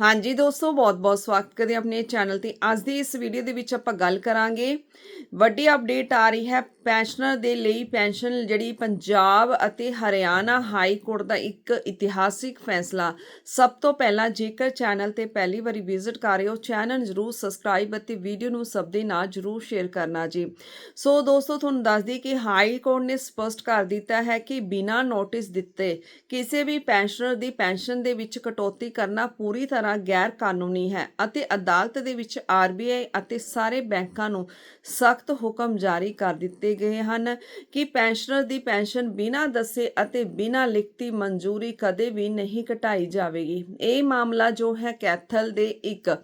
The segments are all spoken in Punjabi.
ਹਾਂਜੀ ਦੋਸਤੋ, ਬਹੁਤ-ਬਹੁਤ ਸਵਾਗਤ ਕਰਦੇ ਹਾਂ ਆਪਣੇ ਚੈਨਲ ਤੇ। ਅੱਜ ਦੀ ਇਸ ਵੀਡੀਓ ਦੇ ਵਿੱਚ ਆਪਾਂ ਗੱਲ ਕਰਾਂਗੇ। ਵੱਡੀ ਅਪਡੇਟ ਆ ਰਹੀ ਹੈ ਪੈਨਸ਼ਨਰ ਦੇ ਲਈ ਪੈਨਸ਼ਨ ਜਿਹੜੀ ਪੰਜਾਬ ਅਤੇ ਹਰਿਆਣਾ ਹਾਈ ਕੋਰਟ ਦਾ ਇੱਕ ਇਤਿਹਾਸਿਕ ਫੈਸਲਾ। ਸਭ ਤੋਂ ਪਹਿਲਾਂ ਜੇਕਰ ਚੈਨਲ ਤੇ ਪਹਿਲੀ ਵਾਰੀ ਵਿਜ਼ਿਟ ਕਰ ਰਹੇ ਹੋ, ਚੈਨਲ ਜਰੂਰ ਸਬਸਕ੍ਰਾਈਬ ਅਤੇ ਵੀਡੀਓ ਨੂੰ ਸਭ ਦੇ ਨਾਲ ਜਰੂਰ ਸ਼ੇਅਰ ਕਰਨਾ ਜੀ। ਸੋ ਦੋਸਤੋ, ਤੁਹਾਨੂੰ ਦੱਸ ਦਈਏ ਕਿ ਹਾਈ ਕੋਰਟ ਨੇ ਸਪਸ਼ਟ ਕਰ ਦਿੱਤਾ ਹੈ ਕਿ ਬਿਨਾਂ ਨੋਟਿਸ ਦਿੱਤੇ ਕਿਸੇ ਵੀ ਪੈਨਸ਼ਨਰ ਦੀ ਪੈਨਸ਼ਨ ਦੇ ਵਿੱਚ ਕਟੌਤੀ ਕਰਨਾ ਪੂਰੀ ਤਰ੍ਹਾਂ ਗੈਰ ਕਾਨੂੰਨੀ ਹੈ ਅਤੇ ਅਦਾਲਤ ਦੇ ਵਿੱਚ ਆਰਬੀਆਈ ਅਤੇ ਸਾਰੇ ਬੈਂਕਾਂ ਨੂੰ ਸਖਤ ਹੁਕਮ ਜਾਰੀ ਕਰ ਦਿੱਤੇ ਗਏ ਹਨ ਕਿ ਪੈਨਸ਼ਨਰ ਦੀ ਪੈਨਸ਼ਨ ਬਿਨਾਂ ਦੱਸੇ ਅਤੇ ਬਿਨਾਂ ਲਿਖਤੀ ਮਨਜ਼ੂਰੀ ਕਦੇ ਵੀ ਨਹੀਂ ਘਟਾਈ ਜਾਵੇਗੀ। ਇਹ ਮਾਮਲਾ ਜੋ ਹੈ ਕੈਥਲ ਦੇ ਇੱਕ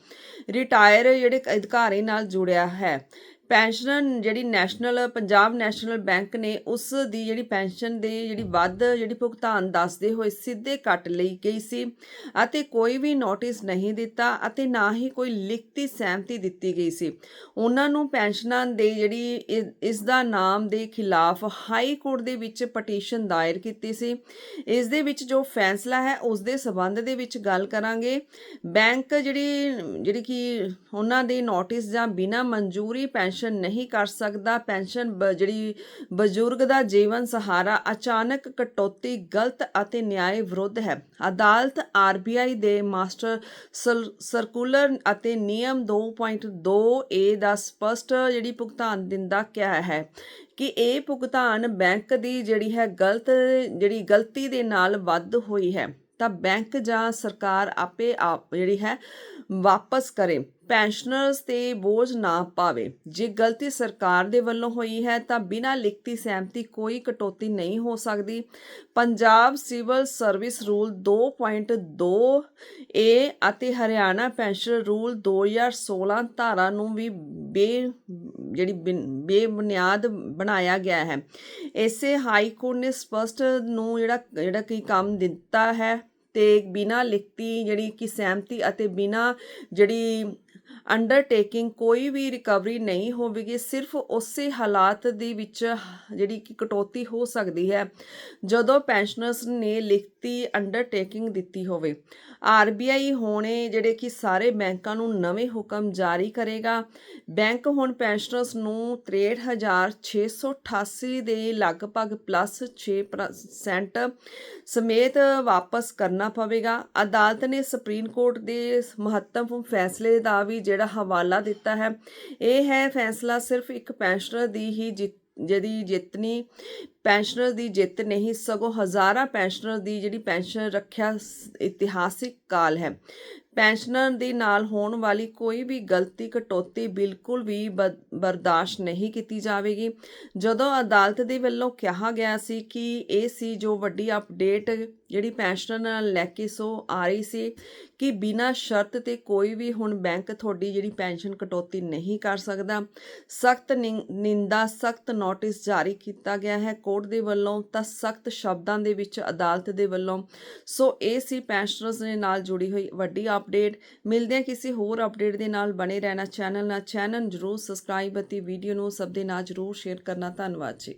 ਰਿਟਾਇਰ ਜਿਹੜੇ ਅਧਿਕਾਰੀ ਨਾਲ ਜੁੜਿਆ ਹੈ। ਪੈਨਸ਼ਨਰ ਜਿਹੜੀ ਨੈਸ਼ਨਲ, ਪੰਜਾਬ ਨੈਸ਼ਨਲ ਬੈਂਕ ਨੇ ਉਸ ਦੀ ਜਿਹੜੀ ਪੈਨਸ਼ਨ ਦੇ ਜਿਹੜੀ ਵੱਧ ਜਿਹੜੀ ਭੁਗਤਾਨ ਦੱਸਦੇ ਹੋਏ ਸਿੱਧੇ ਕੱਟ ਲਈ ਗਈ ਸੀ ਅਤੇ ਕੋਈ ਵੀ ਨੋਟਿਸ ਨਹੀਂ ਦਿੱਤਾ ਅਤੇ ਨਾ ਹੀ ਕੋਈ ਲਿਖਤੀ ਸਹਿਮਤੀ ਦਿੱਤੀ ਗਈ ਸੀ। ਉਹਨਾਂ ਨੂੰ ਪੈਨਸ਼ਨਾਂ ਦੇ ਜਿਹੜੀ ਇਸ ਦਾ ਨਾਮ ਦੇ ਖਿਲਾਫ ਹਾਈ ਕੋਰਟ ਦੇ ਵਿੱਚ ਪਟੀਸ਼ਨ ਦਾਇਰ ਕੀਤੀ ਸੀ। ਇਸ ਦੇ ਵਿੱਚ ਜੋ ਫੈਸਲਾ ਹੈ ਉਸ ਦੇ ਸਬੰਧ ਦੇ ਵਿੱਚ ਗੱਲ ਕਰਾਂਗੇ। ਬੈਂਕ ਜਿਹੜੀ ਜਿਹੜੀ ਕਿ ਉਹਨਾਂ ਦੇ ਨੋਟਿਸ ਜਾਂ ਬਿਨਾਂ ਮਨਜ਼ੂਰੀ ਪੈਨਸ਼ਨ ਨਹੀਂ ਕਰ ਸਕਦਾ। ਪੈਨਸ਼ਨ ਜਿਹੜੀ ਬਜ਼ੁਰਗ ਦਾ ਜੀਵਨ ਸਹਾਰਾ ਅਚਾਨਕ ਕਟੌਤੀ, ਗਲਤ ਅਤੇ ਨਿਆਂ ਵਿਰੁੱਧ ਹੈ। ਅਦਾਲਤ ਆਰਬੀਆਈ ਦੇ ਮਾਸਟਰ ਸਰ- ਸਰਕੂਲਰ ਅਤੇ ਨਿਯਮ 2.2 ਏ ਦਾ ਸਪਸ਼ਟ ਜਿਹੜੀ ਭੁਗਤਾਨ ਦਿੰਦਾ ਕਿਹਾ ਹੈ ਕਿ ਇਹ ਭੁਗਤਾਨ ਬੈਂਕ ਦੀ ਜਿਹੜੀ ਹੈ ਗਲਤ, ਜਿਹੜੀ ਗਲਤੀ ਦੇ ਨਾਲ ਵੱਧ ਹੋਈ ਹੈ। ਤਾਂ ਬੈਂਕ ਜਾਂ ਸਰਕਾਰ ਆਪੇ ਆਪ ਜਿਹੜੀ ਹੈ ਵਾਪਸ ਕਰੇ। ਪੈਨਸ਼ਨਰਸ ਤੇ ਬੋਝ ਨਾ ਪਾਵੇ। ਜੇ ਗਲਤੀ ਸਰਕਾਰ ਦੇ ਵੱਲੋਂ ਹੋਈ ਹੈ, ਤਾਂ ਬਿਨਾਂ ਲਿਖਤੀ ਸਹਿਮਤੀ ਕੋਈ ਕਟੌਤੀ ਨਹੀਂ ਹੋ ਸਕਦੀ। Punjab civil service rule 2.2 A ਅਤੇ ਹਰਿਆਣਾ ਪੈਨਸ਼ਨ ਰੂਲ 2016 ਧਾਰਾ ਨੂੰ ਵੀ ਬੇ, ਜਿਹੜੀ ਬਿਨ- ਬੇਬੁਨਿਆਦ ਬਣਾਇਆ ਗਿਆ ਹੈ। ਇਸੇ ਹਾਈ ਕੋਰਟ ਨੇ ਸਪਸ਼ਟ ਨੂੰ ਜਿਹੜਾ ਜਿਹੜਾ ਕੀ ਕੰਮ ਦਿੱਤਾ ਹੈ ਤੇ ਬਿਨਾਂ ਲਿਖਤੀ ਜਿਹੜੀ ਕਿ ਸਹਿਮਤੀ ਅਤੇ ਬਿਨਾਂ ਜਿਹੜੀ ਅੰਡਰਟੇਕਿੰਗ ਕੋਈ ਵੀ ਰਿਕਵਰੀ ਨਹੀਂ ਹੋਵੇਗੀ, ਸਿਰਫ ਉਸੇ ਹਾਲਾਤ ਦੇ ਵਿੱਚ ਜਿਹੜੀ ਕਿ ਕਟੌਤੀ ਹੋ ਸਕਦੀ ਹੈ, ਜਦੋਂ ਪੈਨਸ਼ਨਰਸ ਨੇ ਲਿਖਤੀ ਅੰਡਰਟੇਕਿੰਗ ਦਿੱਤੀ ਹੋਵੇ। ਆਰਬੀਆਈ ਹੋਣੇ ਜਿਹੜੇ ਕਿ ਸਾਰੇ ਬੈਂਕਾਂ ਨੂੰ ਨਵੇਂ ਹੁਕਮ ਜਾਰੀ ਕਰੇਗਾ। ਬੈਂਕ ਹੁਣ ਪੈਨਸ਼ਨਰਸ ਨੂੰ 63688 ਦੇ ਲਗਭਗ ਪਲੱਸ 6% ਸਮੇਤ ਵਾਪਸ ਕਰਨਾ ਪਵੇਗਾ। ਅਦਾਲਤ ਨੇ ਸੁਪਰੀਮ ਕੋਰਟ ਦੇ ਮਹੱਤਵਪੂਰਨ ਫੈਸਲੇ ਦਾ ਵੀ ਜਿਹੜਾ ਹਵਾਲਾ ਦਿੱਤਾ ਹੈ। ਇਹ ਹੈ ਫੈਸਲਾ ਸਿਰਫ ਇੱਕ ਪੈਨਸ਼ਨਰ ਦੀ ਹੀ ਜਿੱਤ, ਜਿਹੜੀ ਜਿੱਤਨੀ ਪੈਨਸ਼ਨਰ ਦੀ ਜਿੱਤ ਨਹੀਂ, ਸਗੋਂ ਹਜ਼ਾਰਾਂ ਪੈਨਸ਼ਨਰ ਦੀ ਜਿਹੜੀ ਪੈਨਸ਼ਨ ਰੱਖਿਆ ਇਤਿਹਾਸਿਕ ਕਾਲ ਹੈ। ਪੈਨਸ਼ਨਰ ਦੇ ਨਾਲ ਹੋਣ ਵਾਲੀ ਕੋਈ ਵੀ ਗਲਤੀ, ਕਟੌਤੀ ਬਿਲਕੁਲ ਵੀ ਬ- ਬਰਦਾਸ਼ਤ ਨਹੀਂ ਕੀਤੀ ਜਾਵੇਗੀ। ਜਦੋਂ ਅਦਾਲਤ ਦੇ ਵੱਲੋਂ ਕਿਹਾ ਗਿਆ ਸੀ ਕਿ ਇਹ ਸੀ ਜੋ ਵੱਡੀ ਅਪਡੇਟ ਜਿਹੜੀ ਪੈਨਸ਼ਨਰ ਨਾਲ ਲੈ ਕੇ ਸੋ ਆ ਰਹੀ ਸੀ ਕਿ ਬਿਨਾਂ ਸ਼ਰਤ ਤੇ ਕੋਈ ਵੀ ਹੁਣ ਬੈਂਕ ਤੁਹਾਡੀ ਜਿਹੜੀ ਪੈਨਸ਼ਨ ਕਟੌਤੀ ਨਹੀਂ ਕਰ ਸਕਦਾ। ਸਖਤ ਨਿੰਦਾ, ਸਖਤ ਨੋਟਿਸ ਜਾਰੀ ਕੀਤਾ ਗਿਆ ਹੈ। ਕੋਰਟ ਦੇ ਵੱਲੋਂ ਤਾਂ ਸਖਤ ਸ਼ਬਦਾਂ ਦੇ ਵਿੱਚ ਅਦਾਲਤ ਦੇ ਵੱਲੋਂ ਸੋ ਇਹ ਸੀ ਪੈਨਸ਼ਨਰਸ ਦੇ ਨਾਲ ਜੁੜੀ ਹੋਈ ਵੱਡੀ ਅਪ ਅਪਡੇਟ ਮਿਲਦੇ ਹਾਂ ਕਿਸੇ ਹੋਰ ਅਪਡੇਟ ਦੇ ਨਾਲ। ਬਣੇ ਰਹਿਣਾ ਚੈਨਲ ਨਾਲ। ਚੈਨਲ ਜਰੂਰ ਸਬਸਕ੍ਰਾਈਬ ਅਤੇ ਵੀਡੀਓ ਨੂੰ ਸਭ ਦੇ ਨਾਲ ਜਰੂਰ ਸ਼ੇਅਰ ਕਰਨਾ। ਧੰਨਵਾਦ ਜੀ।